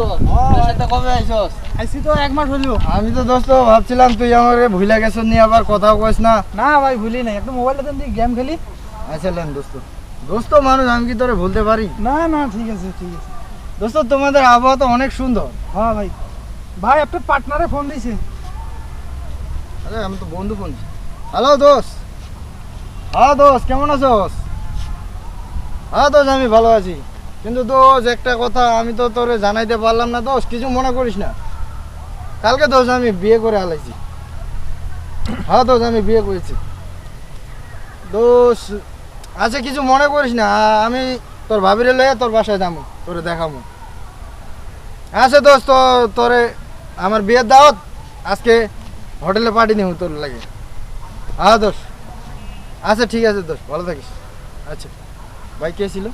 দোস্ত তোর কবে আইছস? আইসি তো এক মাস হইল আমি তো দোস্ত ভাবছিলাম তুই আমাকে ভুলে গেছ নিয়ে আবার কথাও কইস না। না ভাই ভুলি নাই। একটু মোবাইলটা দেন গেম খেলি। আচ্ছা লেন দোস্ত। দোস্ত মানুষ আমি কি তোরে ভুলতে পারি? না না ঠিক আছে ঠিক আছে। দোস্ত তোমাদের আবহাওয়া তো অনেক সুন্দর। হ্যাঁ ভাই। ভাই একটা পার্টনারে ফোন দিছে। আরে আমি তো বন্ধু ফোন হ্যালো দোস্ত। হ্যাঁ দোস্ত কেমন আছো হ্যাঁ দোস্ত আমি ভালো আছি। কিন্তু দোষ, একটা কথা, আমি তো তোরে জানাইতে পারলাম না দোষ, কিছু মনে করিস না। কালকে দোষ আমি বিয়ে করে আলাইছি। হ্যাঁ দোষ আমি বিয়ে করেছি। দোষ আচ্ছা কিছু মনে করিস না, আমি তোর ভাবিরে লইয়া তোর বাসায় যাব তোরে দেখাবো আচ্ছা দোষ, তো, তোরে আমার বিয়ের দাওয়াত, আজকে হোটেলে পার্টি নিব তোর লাগে। হ্যাঁ দোষ। আচ্ছা ঠিক আছে, দোষ, ভালো থাকিস। আচ্ছা ভাই, কে ছিল?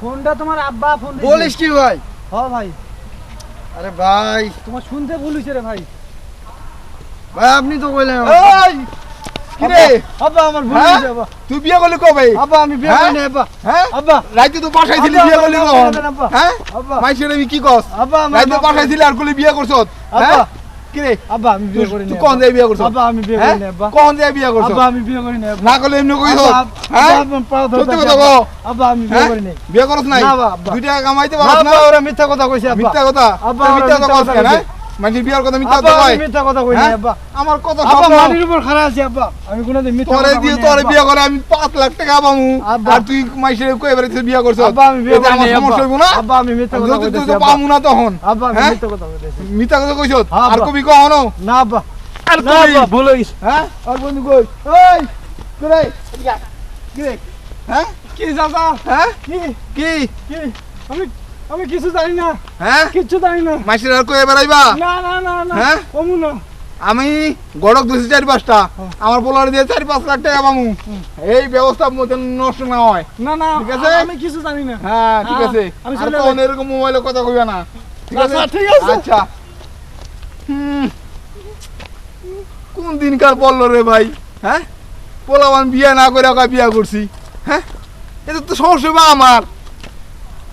ফোনটা তোমার আব্বা ফোন বলিস কি ভাই? হ্যাঁ ভাই। আরে ভাই। তোমার শুনতে রে ভাই। ভাই আপনি তো কইলেন এই! কিরে আব্বা। আমার ভুল? আব্বা। তুই বিয়ে করলি কবে? আব্বা আমি বিয়ে হ্যাঁ? করিনি আব্বা। হ্যাঁ? আব্বা। রাইতে তো বাসায় ছিলি আব্বা, বিয়ে করলি কখন? আব্বা, আব্বা। হ্যাঁ? আব্বা। মাইসের আমি কি কস? আব্বা আমার রাইতে বাসায় ছিলি আর করলি বিয়ে করছত হ্যাঁ? আব্বা কিরে আব্বা আমি বিয়ে করিনি তুই কোন দিয়ে বিয়ে করছ? আব্বা আমি বিয়ে করি না আব্বা। কোন দিয়ে বিয়ে করছ? আব্বা আমি বিয়ে করি না না করলে এমনি কইছ হ্যাঁ? সত্যি কথা আব্বা। আব্বা আমি বিয়ে করি না বিয়ে করছ নাই? না, আব্বা। দুই টাকা কামাইতে পারছ না আব্বা, ওরা মিথ্যা কথা কইছে আব্বা। মিথ্যা কথা? আব্বা, মিথ্যা কথা কইছ। কেন কইছে। মানে বিয়ের কথা মিথ্যা আব্বা কথা কয়? মিথ্যা কথা কইনি হ্যাঁ? আব্বা। আমার কথা আব্বা সব মাটির উপর খাড়া আছি আব্বা। আমি কোনোদিন মিথ্যা তোরে দিয়ে তোরে আব্বা। বিয়ে করে আমি পাঁচ লাখ টাকা পাবো আর তুই মাইসের কই এবারে বিয়ে করছ? আব্বা আমি বিয়ে আমার সমস্যা হইব আব্বা। না? আব্বা আমি মিথ্যা কথা যদি তুই তো পাবো না তখন আব্বা আমি হ্যাঁ? মিথ্যা কথা কইতেছি। মিথ্যা কথা কইছ? হ্যাঁ, আর কবি কখনো? না আব্বা। আর না কবি? ভুল হইছে। হ্যাঁ? আর বন্ধু কই? এই করে? কি রে হ্যাঁ? কি চাচা? হ্যাঁ? কি? কি? কি? আমি আমি কিছু জানি না। হ্যাঁ? কিচ্ছু জানি না। মাইসের আর কই এবারাইবা না না না না। হ্যাঁ? না। আমি গড়ক দুশো চারি পাঁচটা। আমার পোলার দিয়ে চারি পাঁচ লাখ টাকা পাবো এই ব্যবস্থা নষ্ট না হয়। না না ঠিক আছে? আমি কিছু জানি না। হ্যাঁ ঠিক হ্যাঁ, আছে। আর কখন এরকম মোবাইলে কথা কইবে না। ঠিক আছে? ঠিক আছে। আচ্ছা। কোন দিনকার পড়ল রে ভাই? হ্যাঁ? পোলাবান বিয়ে না করে ওকে বিয়ে করছি? হ্যাঁ? এটা তো সমস্যা আমার।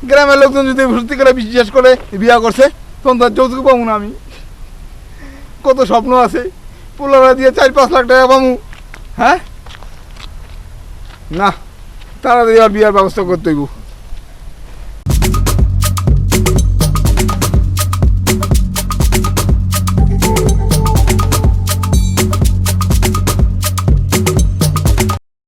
গ্রামের লোকজন যদি সত্যি করে বিশ্বাস করে বিয়া করছে তখন তার যৌতুক পাবো না আমি। কত স্বপ্ন আছে। পোলারা দিয়ে চার পাঁচ লাখ টাকা পাবো। হ্যাঁ? না, তারা তাড়াতাড়ি আর বিয়ার ব্যবস্থা করতে